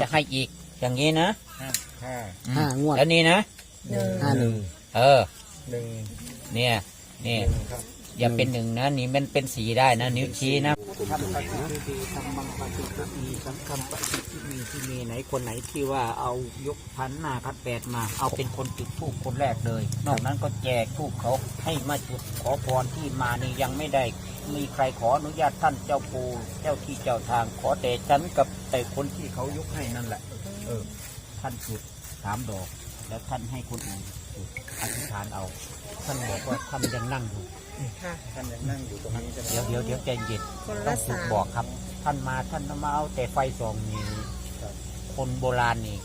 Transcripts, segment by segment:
จะให้อีก อย่างนี้นะห้าห้างวดแล้วนี่นะห้าหนึ่งเออหนึ่งเนี่ยเนี่ยหนึ่งครับอย่าเป็นหนึ่งนะนี่มันเป็นสีได้นะ นิ้วชี้นะ ทำปฏิทิดีทำบังปฏิทิมีสังคำปฏิทิมีที่มีไหนคนไหนที่ว่าเอายกพันหน้าพันแปดมา เอาเป็นคนจุดทูบคนแรกเลย นอกนั้นก็แจกทูบเขาให้มาจุดขอพรที่มานี่ยังไม่ได้ มีใครขออนุญาตท่านเจ้าปู่เจ้าที่เจ้าทางขอแต่ฉันกับแต่คนที่เขายกให้นั่นแหละ เออ ท่านจุดสามดอก แล้วท่านให้คนอื่น อธิษฐานเอา ท่านบอกว่าท่านยังนั่งอยู่ท่านยังนั่งอยู่ตรงนี้ใช่ไหมเดี๋ยวเดี๋ยวเดี๋ยวใจเย็นคนต้ละองฝึสากมบอกครับ ท่านมาท่านมาเอาแต่ไฟส่องนี่คนโบราณนี่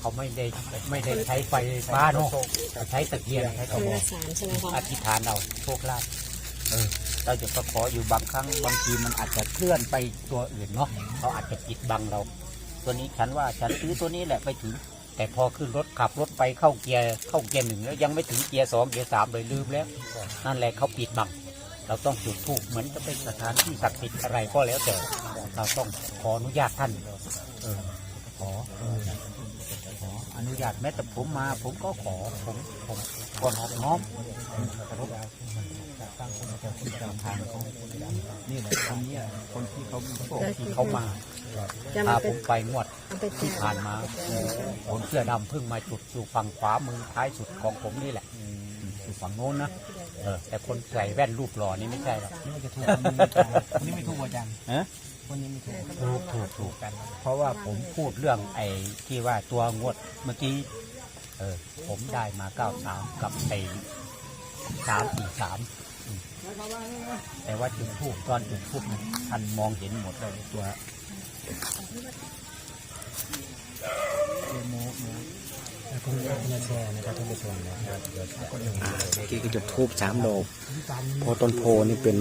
เขาไม่ได้ไม่ได้ใช้ไฟฟ้าเนาะเขาใช้ตะเกียงใช้กคระนบอละก สามใช่ไหมคะอธิษฐานเอาโชคลาภเออ เราจะก็ขออยู่บางครั้งบางทีมันอาจจะเคลื่อนไปตัวอื่นเนาะเขาอาจจะปิดบังเรา ตัวนี้ฉันว่าฉันซื้อตัวนี้แหละไปถึง แต่พอขึ้นรถขับรถไปเข้าเกียร์เข้าเกียร์หนึ่งแล้วยังไม่ถึงเกียร์สองเกียร์สามเลยลืมแล้ว นั่นแหละเขาปิดบัง เราต้องจุดธูปเหมือนจะเป็นสถานที่ศักดิ์สิทธิ์อะไรก็แล้วแต่ เราต้องขออนุญาตท่านเออขอ ออขออนุญาตแม้แต่ผมมา ผมก็ขอผมผมก่อนออกน้อมเคารพตั้งคนเจ้าที่เจ้าทางเขานี่แหละคนเนี้ยคนที่เขามีโชคที่เขามาจะพามาผเป็นมไปงวดเอาไปแจที่กผ่านมาคนเสื้อดำเพิ่งมาจุดอยู่ฝั่งขวามือท้ายสุดของผมนี่แหละอยู่ฝั่งโน้นนะเออแต่คนใส่แว่นรูปหล่อนี่ไม่ใช่หรอกนี่จะถูกคนนี้ไม่ถูกอาจารย์ฮะ คนนี้ไม่ถูกถูกถูกถูกกัน เพราะว่าผมพูดเรื่องไอ้ที่ว่าตัวงวดเมื่อกี้ เออ ผมได้มาเก้าสามกับไอ้สามสี่สามแต่ว่าจุดทูบตอนจุดทูบนั้นท่านมองเห็นหมดเลยตัว เมื่อกี้ก็จุดทูบสามดอกเพต้นโพนี่เป็น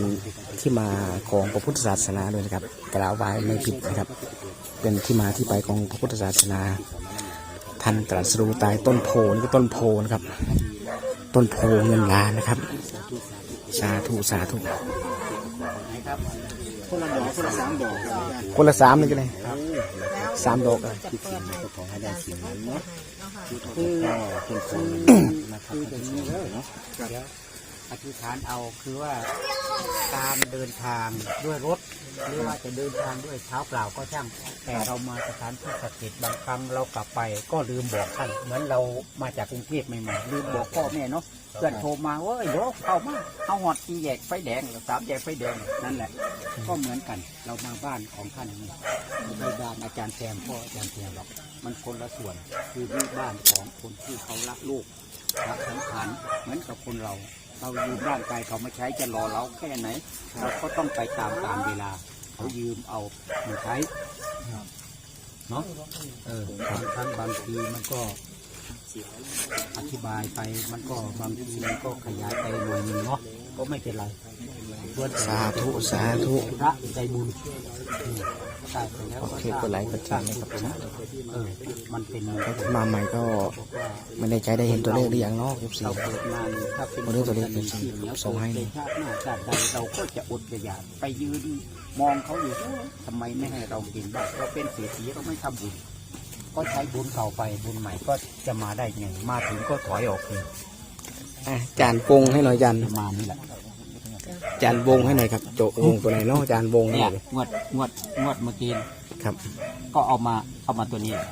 ที่มาของพระพุทธศาสนาด้วยนะครับกล่าวไว้ไม่ผิดนะครับ เป็นที่มาที่ไปของพระพุทธศาสนา ท่านตรัสรู้ตายต้นโพนี่ก็ต้นโพนะครับ ต้นโพเงินล้านนะครับ สาธุสาธุคนละดอกคนละสามดอกครับอาจารย์คนละสามเลยกันเลย สามดอกอะจะเปิดให้ขอให้ได้สิ่งนั้นเนาะคือคือคืออย่างนี้เลยเนาะเดี๋ยว อธิษฐานเอาคือว่าการเดินทางด้วยรถ หรือว่าจะเดินทางด้วยเท้าเปล่าก็ช่าง แต่เรามาสถานที่ศักดิ์สิทธิ์บางครั้งเรากลับไปก็ลืมบอกท่านเหมือนเรามาจากกรุงเทพใหม่ๆลืมบอกพ่อแม่เนาะเพื่อนโทรมาเว้ยเดี๋ยวเข้ามาเอาหอดตีแยกไฟแดงสามแยกไฟแดงนั่นแหละ ก็เหมือนกันเรามาบ้านของท่านนี่ไม่ใช่บ้านอาจารย์แซมพ่ออาจารย์แซมหรอกมันคนละส่วนคือที่บ้านของคนที่เขารักลูกรักสังขารเหมือนกับคนเรา เรายืมร่างกายเขามาใช้จะรอเราแค่ไหนเราก็ต้องไปตามตามเวลา เขายืมเอามาใช้เนาะเออบางครั้งบางทีมันก็อธิบายไปมันก็บางทีมันก็ขยายไปหน่อยนึงเนาะก็ไม่เป็นไร ส่วนแต่สาธุ สาธุพระใจบุญอืมได้ไปแล้วโอเคกดไลค์กดแชร์นะครับเออมันเป็นมาใหม่ก็ไม่ได้ใจได้เห็นตัวเลขหรือยังเนาะเอฟซีเราเกิดมานี่ถ้าเป็นโอ้เรื่องตัวเลขคนที่เหนียวส่งให้ในชาติหน้าชาติใดเราก็จะอดจะอยากไปยืนมองเขาอยู่ทำไมไม่ให้เรากินบ้างเราเป็นเศรษฐีเราไม่ทำบุญก็ใช้บุญเก่าไปบุญใหม่ก็จะมาได้ไงมาถึงก็ถอยออกเลยอะจานวงให้หน่อยจานประมาณนี้แหละ จานวงให้หน่อยครับโจวงตัวไหนเนาะจานวงให้เนี่หยน่อยงวดงวดงวดเมื่อกี้ครับ ก็เอามาเอามาตัวนี้แหละ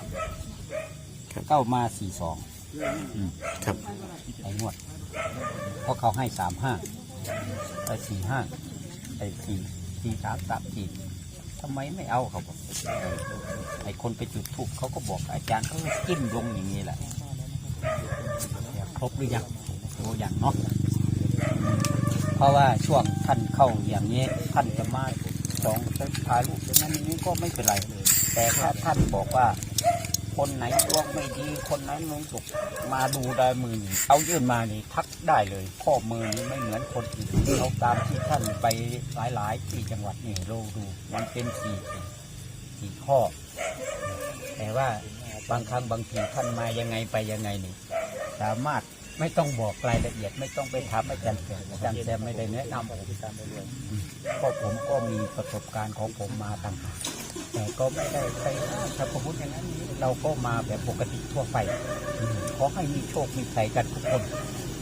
ครับ ก็เอามาสี่สองครับไอ้งวดเพราะเขาให้สามห้าไอ้สี่ห้าไอ้สี่สี่สามสามสี่ทำไมไม่เอาเขาบอกเออไอ้คนไปจุดทูบเขาก็บอกอาจารย์เขาจิ้มลงอย่างนี้แหละเดี๋ยวครบหรือยังตัวอย่างเนาะเพ ราะว่าช่วงท่านเข้าอย่างนี้ท่านจะมาสองถ่ายรูปอย่างนั้นนี้ก็ไม่เป็นไรเลย แต่ถ้าท่านบอกว่า คนไหนดวงไม่ดีคนไหนดวงตกมาดูได้มือเอายื่นมานี่ทักได้เลย ข้อมือนี่ไม่เหมือนคนอื่นเอาตามที่ท่านไปหลายๆ ที่จังหวัดนี่เราดูมันเป็นสี่สี่ข้อ แต่ว่าบางครั้งบางทีท่านมายังไงไปยังไงนี่ สามารถ ไม่ต้องบอกรายละเอียด ไม่ต้องไปถามอาจารย์แซมอาจารย์แซมไม่ได้แนะนำผมเพราะผมก็มีประสบการณ์ของผมมาต่างหากแต่ก็ไม่ได้ไปถ้าพระพุทธอย่างนั้นเราก็มาแบบปกติทั่วไปอืมขอให้มีโชคมีชัยกันทุกคน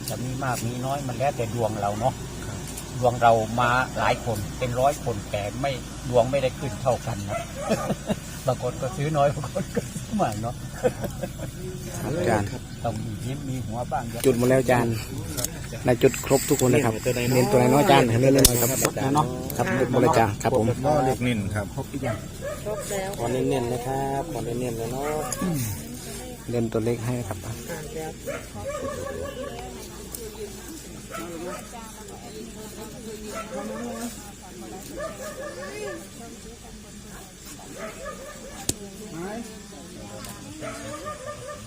จะมีมากมีน้อยมันแล้วแต่ดวงเราเนาะดวงเรามาหลายคนเป็นร้อยคนแต่ไม่ดวงไม่ได้ขึ้นเท่ากันนะบางคนก็ซื้อน้อยบางคนก็ซื้อมากเนาะ อาจารย์ต้องมียิ้มมีหัวบ้างอย่าจุดหมดแล้วอาจารย์ในจุดครบทุกคนนะครับเน้นตัวไหนเนาะอาจารย์เน้นเลยครับเนาะครับจุดหมดเลยอาจารย์ครับผมก็เล็กนิ่นครับครบอีกอย่างครบแล้วขอเน้นๆนะครับขอเน้นๆเลยเนาะเน้นตัวเลขให้ครับอ่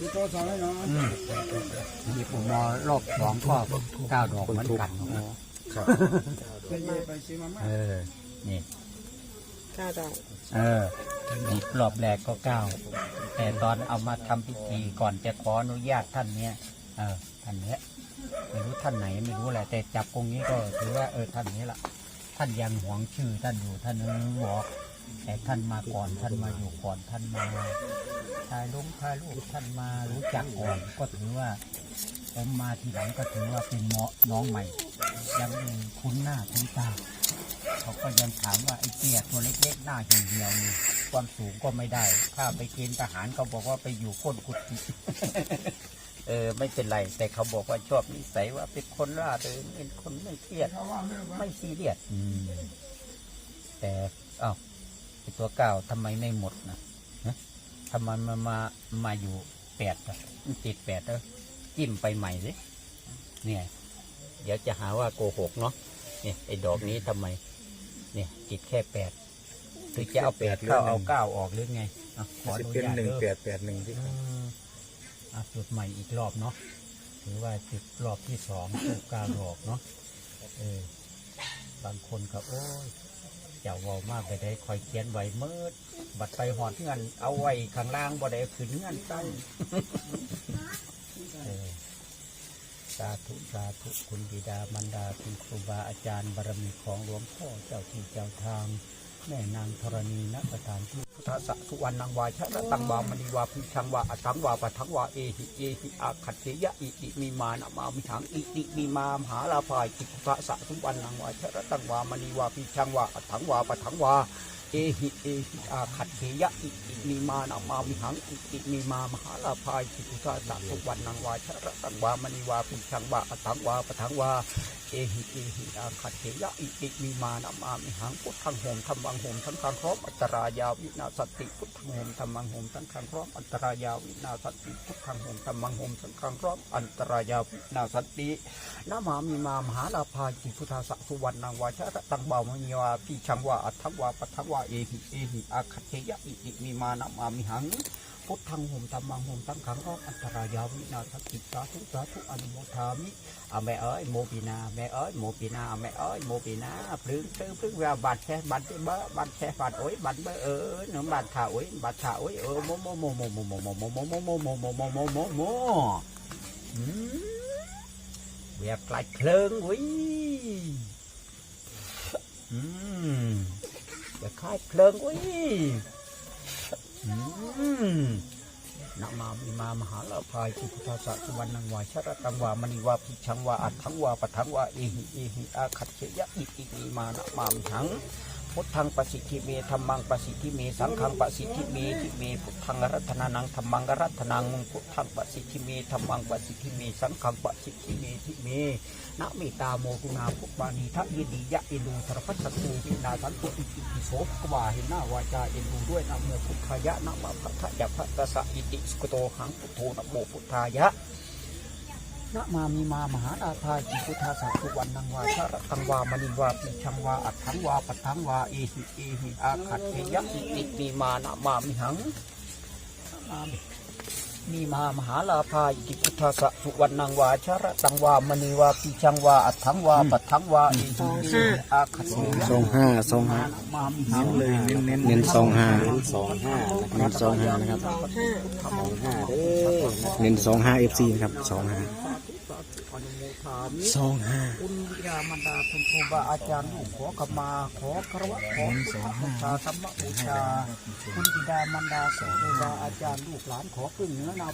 พี่โตสอนให้น้องมีผมมอรอบสองก็เก้าดอกเหมือนกันโอ้โหเป็นไปซื้อมาม่าเออนี่เก้าดอกเออนี่รอบแรกก็เก้าแต่ตอนเอามาทำพิธีก่อนจะขออนุญาตท่านเนี้ยเออท่านเนี้ยไม่รู้ท่านไหนไม่รู้แหละแต่จับกงนี้ก็ถือว่าเออท่านนี้ละท่านยังหวงชื่อท่านอยู่ท่านนึงบอก แต่ท่านมาก่อนท่านมาอยู่ก่อนท่านมาชายลุงชายลูกท่านมารู้จักก่อนก็ถือว่าผมมาทีหลังก็ถือว่าเป็นเหมาะน้องใหม่ ยังคุ้นหน้าคุ้นตาเขาก็ยังถามว่าไอ้เตี้ยตัวเล็กๆหน้าเหี่ยวๆนี่ความสูงก็ไม่ได้ ถ้าไปเกณฑ์ทหารเขาบอกว่าไปอยู่ก้นกุฏิเออไม่เป็นไร แต่เขาบอกว่าชอบนิสัยว่าเป็นคนร่าเริงเป็นคนไม่เครียดไม่ซีเรียสแต่เอ้าไอ้ ตัวเก่าทำไมไม่หมดนะฮะทำไมมามามาอยู่แปดอะมันติดแปดเออจิ้มไปใหม่สิเนี่ย เดี๋ยวจะหาว่าโกหกเนาะเนี่ยไอ้ดอกนี้ทำไม เนี่ยติดแค่แปดหรือจะเอาแปดเข้าเอาเก้าออกหรือไงอะขออจะนุเป็นญาตหนึ่งเด้อ แปดแปดหนึ่งที่อืมอะจุดใหม่อีกรอบเนาะถือว่าจุดรอบที่สอง ถูกกาหลอกเนาะเออบางคนก็โอ้ย เจ้าเวามากไปได้คอยเขียนไว้เมื่อบัดไปหอดเงินเอาไว้ข้างล่างบ่ได้เอาขึ้นเงินตั้งเออสาธุสาธุคุณบิดามารดาคุณครูบาอาจารย์บารมีของหลวงพ่อเจ้าที่เจ้าทาง แม่นางธรณีณสถานที่พุทธสสะสุวรรณังวาชะระตังวามณีวาพิชังวาอัตังวาปัทังวาเอหิเอหิอาขัดเทยะอิติมีมานะมามิถังอิติมีมามหาลาภายจิพุทธะสุวรรณังวาชะระตังวามณีวาพิชังวาอัตังวาปัทังวา เอหิเอหิอาขัดเทยะอิติมีมานะมามิหังอิติมีมามหาลาภายจิพุทธสสะสุวรรณังวาชะระตังวามณีวาพิชังวาอัตังวาปะทังวาเอหิเอหิอาคัตเถยะอิติมีมานามามิหังพุทธังโหมธรรมังโหมทั้งคังพร้อมอัตรายาวินาสติพุทธังโหมธรรมังโหมทั้งคังพร้อมอัตรายาวินาสติพุทธังโหมธรรมังโหมทั้งคังพร้อมอัตรายาวินาสตินามามิมามหาลาภาจิพุทธาสสุวรรณังวาชะตังบามณีวาปีชังวาอัตถังวาปัทถังวาเอหิเอหิอาคัตเถยะอิติมีมานามามิหัง พุทธังหมธรรมังหมทั้งขังรอบอันตรายาวินาสติสาธุสาธุอนุโมทามิอาแม่เอ้ยโมปีนาแม่เอ้ยโมปีนาแม่เอ้ยโมปีนาพลึงซื้อพลึงว่าบาดแช่บาดเบอบัดแช่บาดโอ้ยบาดเบอเออหนึ่งบาดขาโอ้ยบาดขาโอ้ยเออโมโมโมโมโมโมโมโมโมโมโมโมโมโมโมโมโมอืมเวียกไกลเพลิงวิอืม เวียกคล้ายเพลิงวิอืมนะมามิมามหาลาภายจิพุทาสะสุวรรณังวาชรตังวามณีวาพิชังวาอัตถังวาปะทังวาเอหิเอหิอาคัตเชยะอิติมีมานะมามิหังพุทธังปสิทธิเมธรรมังปสิทธิเมสังฆังปสิทธิเมทิเมพุทธังรัตนานังธรรมังรัตนังพุทธังปสิทธิเมธรรมังปสิทธิเมสังฆังปสิทธิเมทิเม นะเมตตาโมกุณาภุบานีทะยินดียะเอ็นดูสารพัดสัตว์วินาสันตุอิติปิโสภควาเห็นหน้าวาจาเอ็นดูด้วยนะโมพุทธายะนะมะพัทธะยะพัตตะสะอิติสกโตหังพุทโธนะโมพุทธายะนะมามีมามหาอาภาจิพุทธาสะทุวันนังวาชรตังวามณิวาปิชังวาอัตถังวาปัตถังวาเอหิเอหิอาคัตเทยะอิติมีมานะมามิหังนะมามิ มีมามหาลาภาอิติพุทธาสะสุวรรณังวาชระตังวามณีวาปิชังวาอัตถังวาปัตถังวาอิติปิอาคัตเถยะสองห้าสองห้ามามิหังเลยเน้นเน้นเน้นสองห้าสองห้าเน้นสองห้านะครับสองห้าสองห้าเด้อเน้นสองห้าเอฟซีนะครับสองห้า อนุโมทฉามิสองห้าคุณบิดามารดาคุณครูบาอาจารย์ลูกขอขมาขอคารวะขอพุทธบูชาธรรมบูชา คุณบิดามารดาคุณครูบาอาจารย์ลูกหลานขอพึ่งเนื้อนา